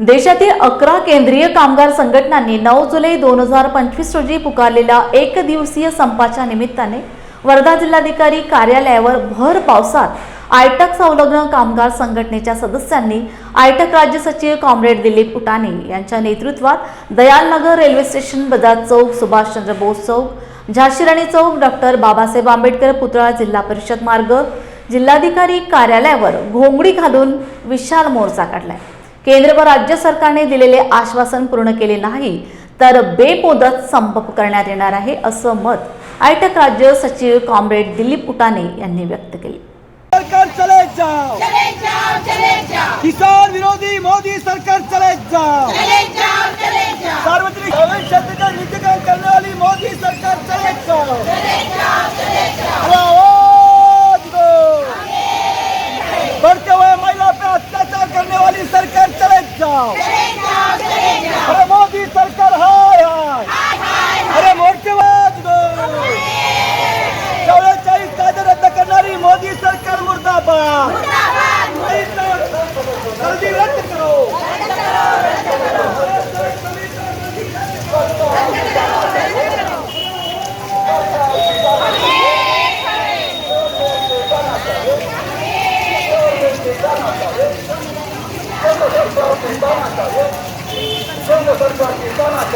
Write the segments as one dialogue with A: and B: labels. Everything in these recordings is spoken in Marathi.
A: देशातील अकरा केंद्रीय कामगार संघटनांनी नऊ जुलै दोन हजार पंचवीस रोजी पुकारलेल्या एक दिवसीय संपाच्या निमित्ताने वर्धा जिल्हाधिकारी कार्यालयावर भर पावसात आयटक संलग्न कामगार संघटनेच्या सदस्यांनी आयटक राज्य सचिव कॉम्रेड दिलीप उटाने यांच्या नेतृत्वात दयालनगर रेल्वे स्टेशन बजाज चौक सुभाषचंद्र बोस चौक झाशीराणी चौक डॉक्टर बाबासाहेब आंबेडकर पुतळा जिल्हा परिषद मार्ग जिल्हाधिकारी कार्यालयावर घोंगडी घालून विशाल मोर्चा काढलाय. केंद्र व राज्य सरकारने दिलेले आश्वासन पूर्ण केले नाही तर बेमुदत संप करण्यात येणार आहे असं मत आयटक राज्य सचिव कॉम्रेड दिलीप उटाणे यांनी व्यक्त केले.
B: सरकार चले जाओ.
C: चले जाओ चले जाओ.
B: किसान विरोधी मोदी सरकार चले जाओ.
C: चले जाओ चले जाओ.
B: सार्वजनिक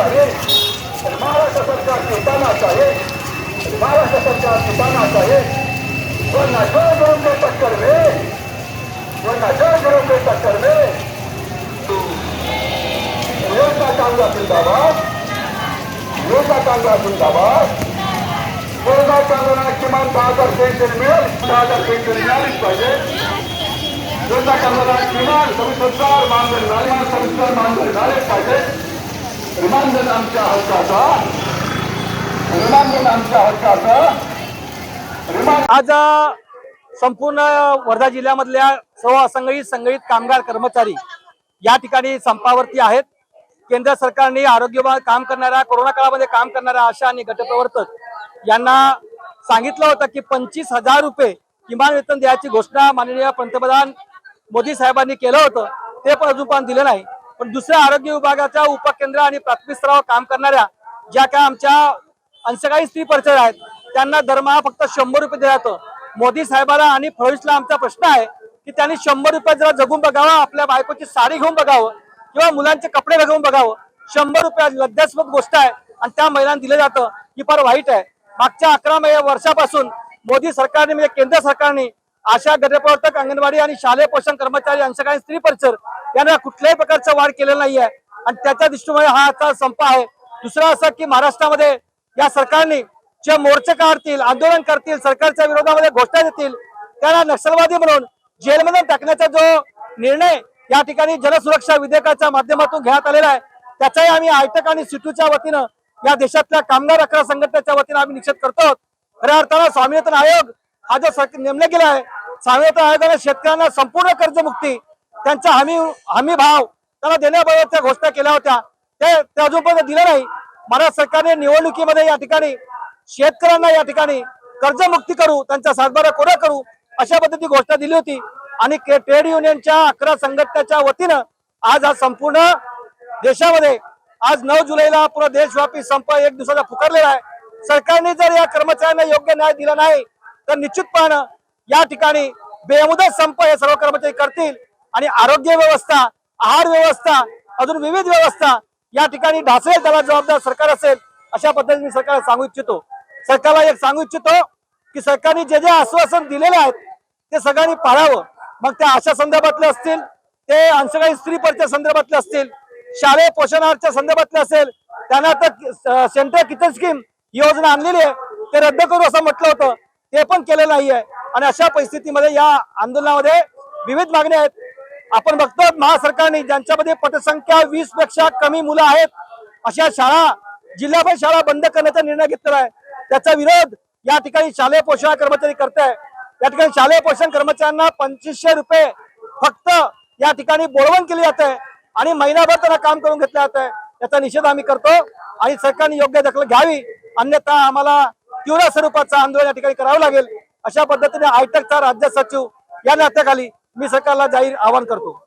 B: चाहिए। महाराष्ट्र सरकार की ताना चाहिए। महाराष्ट्र सरकार की ताना चाहिए। वरना जो गुरु के टक्कर में, वरना जो गुरु के टक्कर में। योजना कांग्रेस जिंदाबाद योजना कांग्रेस जिंदाबाद। कोरोना कांग्रेसला किमान दहा हज़ार पेन्शन मिळेल दहा हज़ार पेन्शन मिळालीच पाहिजे योजना कांग्रेसला किमान सविस्तर मानधन मिळाले सविस्तर मानधन मिळालेच पाहिजे रिमांधन आमच्या हक्काचा रिमांधन आमच्या हक्काचा
D: आज संपूर्ण वर्धा जिल्ह्यामधल्या सर्व असंघटित संघटित कामगार कर्मचारी या ठिकाणी संपावरती आहेत. केंद्र सरकारने आरोग्य काम करणाऱ्या कोरोना काळामध्ये काम करणाऱ्या आशा आणि गटप्रवर्तक यांना सांगितलं होतं की पंचवीस हजार रुपये किमान वेतन द्यायची घोषणा माननीय पंतप्रधान मोदी साहेबांनी केलं होतं. ते पण अजून पण दिलं नाही. पण दुसऱ्या आरोग्य विभागाच्या उपकेंद्र आणि प्राथमिक स्तरावर काम करणाऱ्या ज्या काय आमच्या अंशकाळी स्त्री परिचय आहेत त्यांना दरमहा फक्त शंभर रुपये दिला जातो. मोदी साहेबाला आणि फडणवीसला आमचा प्रश्न आहे की त्यांनी शंभर रुपये जरा जगून बघावं आपल्या बायकोची साडी घेऊन बघावं किंवा मुलांचे कपडे घेऊन बघावं. शंभर रुपये लज्जास्पद गोष्ट आहे आणि त्या महिलांना दिलं जातं ही फार वाईट आहे. मागच्या अकरा मे वर्षापासून मोदी सरकारने म्हणजे केंद्र सरकारने आशा गटप्रवर्तक अंगणवाडी आणि शालेय पोषण कर्मचारी अंशकालीन स्त्री परिचर यांना कुठल्याही प्रकारचा वाढ केलेला नाहीये. आणि त्याच्या दृष्टीमुळे हा आता संप आहे. दुसरा असं की महाराष्ट्रामध्ये या सरकारने जे मोर्चे काढतील आंदोलन करतील सरकारच्या विरोधामध्ये घोषणा देतील त्यांना नक्षलवादी म्हणून जेलमध्ये टाकण्याचा जो निर्णय या ठिकाणी जनसुरक्षा विधेयकाच्या माध्यमातून घेण्यात आलेला आहे त्याचाही आम्ही आयटक आणि सिटूच्या वतीनं या देशातल्या कामगार अकरा संघटनेच्या वतीनं आम्ही निषेध करतो खऱ्या अर्थानं स्वामीनाथन आयोग हा जो नेमला गेला आहे स्वामीनाथन आयोगाने शेतकऱ्यांना संपूर्ण कर्जमुक्ती त्यांचा हमी हमी भाव त्यांना देण्याबाबतच्या घोषणा केल्या होत्या. ते अजूनपर्यंत दिलं नाही. महाराष्ट्र सरकारने निवडणुकीमध्ये या ठिकाणी शेतकऱ्यांना या ठिकाणी कर्जमुक्ती करू त्यांचा सातबारा कोरा करू अशा पद्धती घोषणा दिली होती. आणि के- ट्रेड युनियनच्या अकरा संघटनेच्या वतीनं आज हा संपूर्ण देशामध्ये आज नऊ जुलैला पूर्ण देशव्यापी संप एक दिवसाचा पुकारलेला आहे. सरकारने जर या कर्मचाऱ्यांना योग्य न्याय दिला नाही तर निश्चितपणे या ठिकाणी बेमुदत संप हे सर्व कर्मचारी करतील. आणि आरोग्य व्यवस्था आहार व्यवस्था अजून विविध व्यवस्था या ठिकाणी ढासळेल त्याला जबाबदार सरकार असेल अशा पद्धतीने मी सरकारला सांगू इच्छितो. सरकारला एक सांगू इच्छितो की सरकारने जे जे आश्वासन दिलेले आहेत ते सगळ्यांनी पाळावं. मग त्या आशा संदर्भातले असतील ते अंशकाळी स्त्री परिचय संदर्भातले असतील शालेय पोषणाच्या संदर्भातले असेल त्यांना तर सेंट्रल किचन स्कीम ही योजना आणलेली आहे ते रद्द करू असं म्हटलं होतं ते पण केलेलं नाही आहे आणि अशा परिस्थितीमध्ये या आंदोलनामध्ये विविध मागण्या आहेत. आपण बघतो महासरकारने ज्यांच्यामध्ये पटसंख्या वीसपेक्षा कमी मुलं आहेत अशा शाळा जिल्हाभर शाळा बंद करण्याचा निर्णय घेतलेला आहे. त्याचा विरोध या ठिकाणी शालेय पोषण कर्मचारी करत आहे या ठिकाणी शालेय पोषण कर्मचाऱ्यांना पंचवीसशे रुपये फक्त या ठिकाणी बोलवण केली जात आहे आणि महिनाभर त्यांना काम करून घेतलं जात. आहे याचा निषेध आम्ही करतो आणि सरकारने योग्य दखल घ्यावी. अन्यथा आम्हाला तीव्र स्वरूपाचं आंदोलन या ठिकाणी करावं लागेल. अशा पद्धतीने आयटकचा राज्य सचिव या नात्याखाली मी सरकारला जाहीर आवाहन करतो.